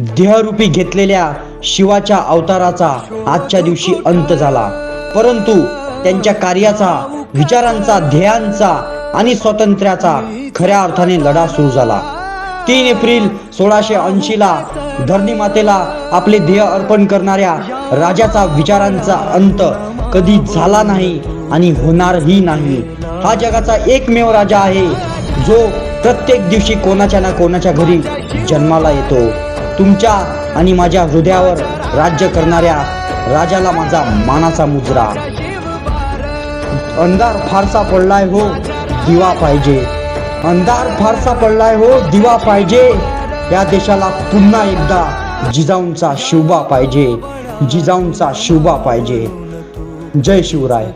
देहरूपी घेतलेल्या शिवाच्या अवताराचा आजच्या दिवशी अंत झाला. परंतु त्यांच्या कार्याचा विचारांचा ध्येयांचा आणि स्वातंत्र्याचा खऱ्या अर्थाने लढा सुरू झाला. तीन एप्रिल सोळाशे ऐंशी ला धरणी मातेला आपले ध्येय अर्पण करणाऱ्या राजाचा विचारांचा अंत कधी झाला नाही आणि होणारही नाही. हा जगाचा एकमेव राजा आहे जो प्रत्येक दिवशी कोणाच्या ना कोणाच्या घरी जन्माला येतो. तुमच्या आणि माझ्या हृदयावर राज्य करणाऱ्या राजाला माझा मानाचा मुजरा. अंधार फारसा पडलाय हो दिवा पाहिजे. अंधार फारसा पडलाय हो दिवा पाहिजे. या देशाला पुन्हा एकदा जिजाऊंचा शिवबा पाहिजे. जिजाऊंचा शिवबा पाहिजे. जय शिवराय.